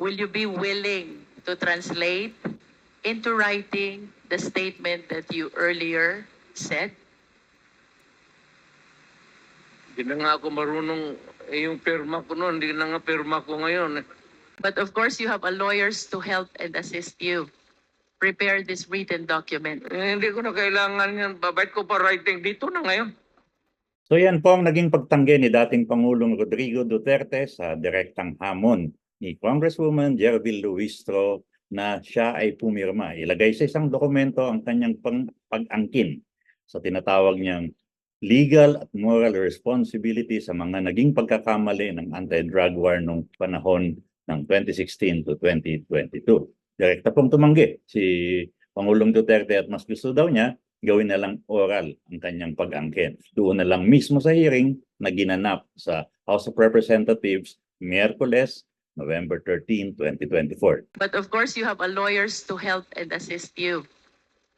will you be willing to translate into writing the statement that you earlier said? Hindi na nga ako marunong, eh, yung pirma ko noon, hindi na nga pirma ko ngayon. eh. But of course, you have a lawyers to help and assist you. Prepare this written document. Eh, hindi ko na kailangan yan. Babait ko pa writing dito na ngayon. So yan po ang naging pagtanggi ni dating Pangulong Rodrigo Duterte sa direktang hamon ni Congresswoman Jervil Luistro na siya ay pumirma. Ilagay sa isang dokumento ang kanyang pag-angkin sa tinatawag niyang legal at moral responsibility sa mga naging pagkakamali ng anti-drug war noong panahon ng 2016 to 2022. Direkta pong tumanggi si Pangulong Duterte at mas gusto daw niya gawin na lang oral ang kanyang pag-angkin. Doon na lang mismo sa hearing na ginanap sa House of Representatives Miyerkules, November 13, 2024. But of course, you have a lawyers to help and assist you.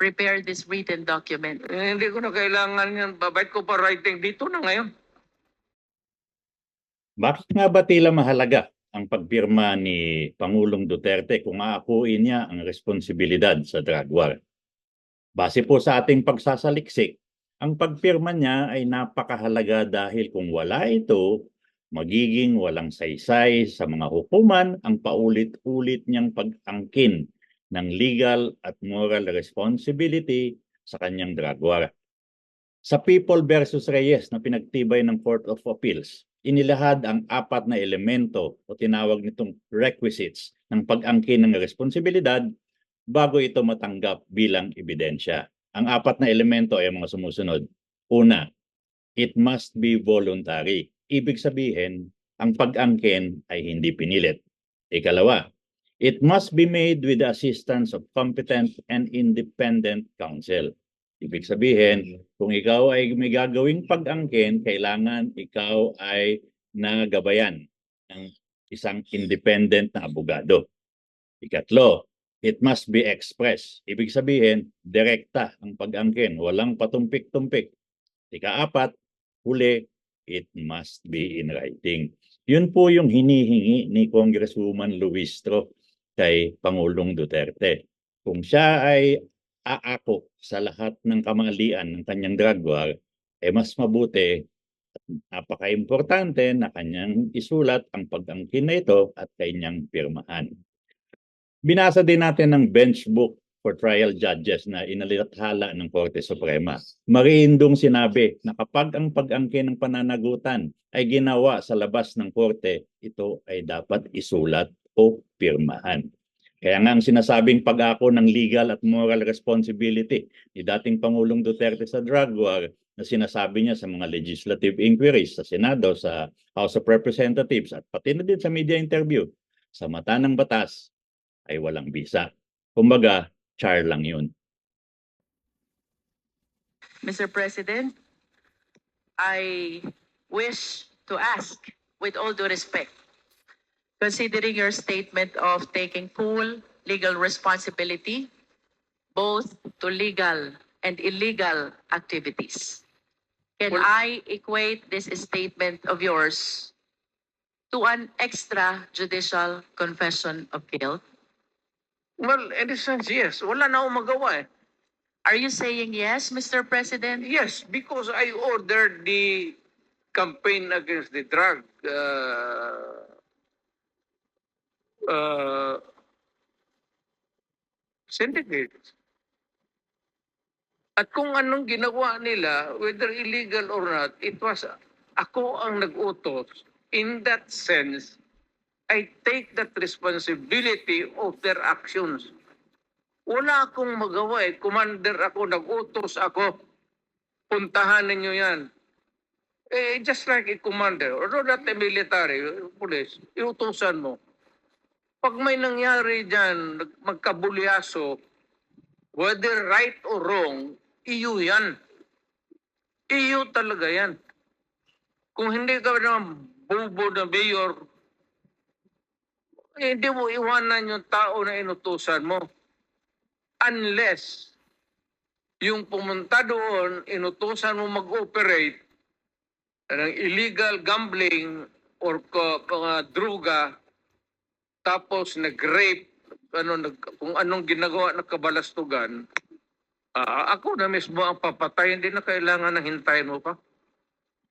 Prepare this written document. Eh, hindi ko na kailangan yan. Babait ko pa writing dito na ngayon. Bakit nga ba tila mahalaga ang pagpirma ni Pangulong Duterte kung aakuin niya ang responsibilidad sa drug war? Base po sa ating pagsasaliksik, ang pagpirma niya ay napakahalaga dahil kung wala ito, magiging walang saysay sa mga hukuman ang paulit-ulit niyang pag-angkin ng legal at moral responsibility sa kanyang drug war. Sa People versus Reyes na pinagtibay ng Court of Appeals, inilahad ang apat na elemento o tinawag nitong requisites ng pag-angkin ng responsibilidad bago ito matanggap bilang ebidensya. Ang apat na elemento ay ang mga sumusunod. Una, it must be voluntary. Ibig sabihin, ang pag-angkin ay hindi pinilit. Ikalawa, it must be made with the assistance of competent and independent counsel. Ibig sabihin, kung ikaw ay may gagawing pag-angkin, kailangan ikaw ay nagabayan ng isang independent na abogado. Ikatlo, it must be express. Ibig sabihin, direkta ang pag-angkin, walang patumpik-tumpik. Ikaapat, huli, it must be in writing. Yun po yung hinihingi ni Congresswoman Luistro kay Pangulong Duterte. Kung siya ay aako sa lahat ng kamalian ng kanyang drug war, eh mas mabuti at napaka-importante na kanyang isulat ang pag-angkin na ito at kanyang pirmahan. Binasa din natin ng bench book for trial judges na inalilathala ng Korte Suprema. Mariindong sinabi na kapag ang pag-angkin ng pananagutan ay ginawa sa labas ng korte, ito ay dapat isulat o pirmahan. Kaya nga ang sinasabing pag-ako ng legal at moral responsibility ni dating Pangulong Duterte sa drug war na sinasabi niya sa mga legislative inquiries sa Senado, sa House of Representatives at pati na din sa media interview, sa mata ng batas ay walang bisa. Kumbaga, char lang yun. Mr. President, I wish to ask, with all due respect, considering your statement of taking full legal responsibility, both to legal and illegal activities, can Well- I equate this statement of yours to an extrajudicial confession of guilt? Well, in a sense, yes. Wala na akong magawa eh. Are you saying yes, Mr. President? Yes, because I ordered the campaign against the drug uh, uh, syndicate. At kung anong ginawa nila, whether illegal or not, it was ako ang nag-utos. In that sense, I take that responsibility of their actions. Wala akong magawa eh. Commander ako, nag-utos ako. Puntahan ninyo yan. Eh, just like a commander, or not a military, police, iutusan mo. Pag may nangyari dyan, magkabulyaso, whether right or wrong, iyo yan. Iyo talaga yan. Kung hindi ka naman bubo na mayor, hindi mo iwanan yung tao na inutusan mo. Unless yung pumunta doon, inutusan mo mag-operate ng illegal gambling or mga druga, tapos nag-rape, ano, nag, kung anong ginagawa ng kabalastugan, ah, ako na mismo ang papatay, hindi na kailangan na hintayin mo pa.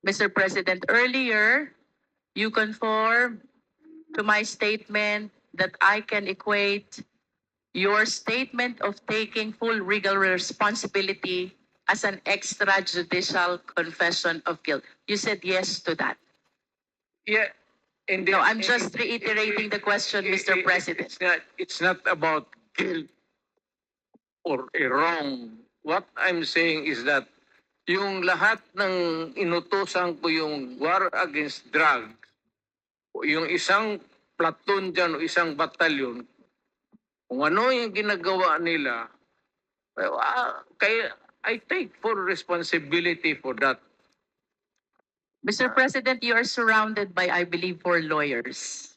Mr. President, earlier, you conform to my statement that I can equate your statement of taking full legal responsibility as an extrajudicial confession of guilt. You said yes to that. Yeah. And No, I'm just reiterating the question, Mr. President. It's not, it's not about guilt or a wrong. What I'm saying is that yung lahat ng inutosan ko yung war against drugs, yung isang platoon dyan o isang batalyon, kung ano yung ginagawa nila, well, ah, kaya I take full responsibility for that. Mr. President, you are surrounded by, I believe, four lawyers.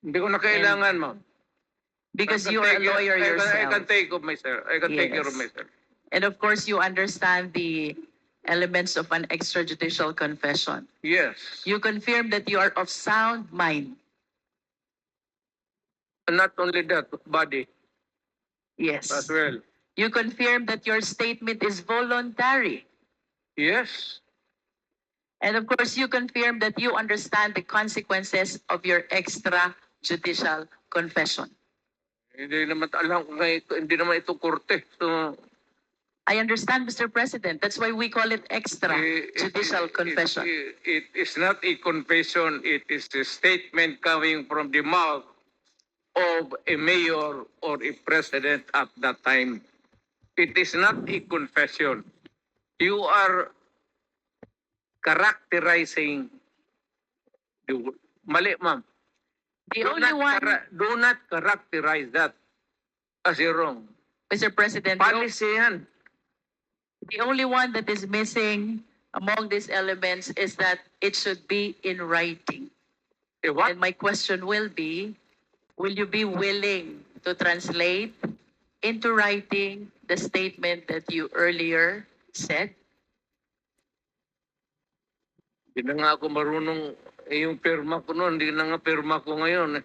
Hindi ko na kailangan, ma'am. Because you are a lawyer I can- I can yourself. take of myself. I can take care of Yes. myself. And of course, you understand the elements of an extrajudicial confession. Yes. You confirm that you are of sound mind. And not only that, body Yes. as well. You confirm that your statement is voluntary. Yes. And of course, you confirm that you understand the consequences of your extrajudicial confession. Hindi naman alam kung may- hindi naman ito korte. So, I understand, Mr. President. That's why we call it eh, extrajudicial it- confession. It, it is not a confession. It is a statement coming from the mouth of a mayor or a president at that time. It is not a confession. You are characterizing the mali, ma'am. The do only not one, do not characterize that as a wrong. Mr. President, Policy yan. The only one that is missing among these elements is that it should be in writing. Eh, what? And my question will be, will you be willing to translate into writing the statement that you earlier said? Hindi na nga ako marunong, eh, yung pirma ko noon, hindi na nga pirma ko ngayon. eh.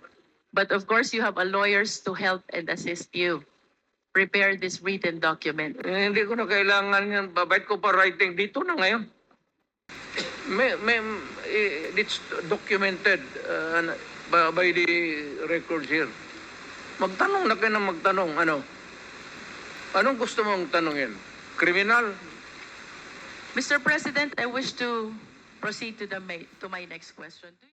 But of course, you have a lawyers to help and assist you prepare this written document. Eh, hindi ko na kailangan yan. Babait ko pa writing dito na ngayon. May, may, it's documented uh, by, by the records here. Magtanong na kayo ng magtanong. Ano? Anong gusto mong tanongin? Kriminal? Mr. President, I wish to proceed to the to my next question.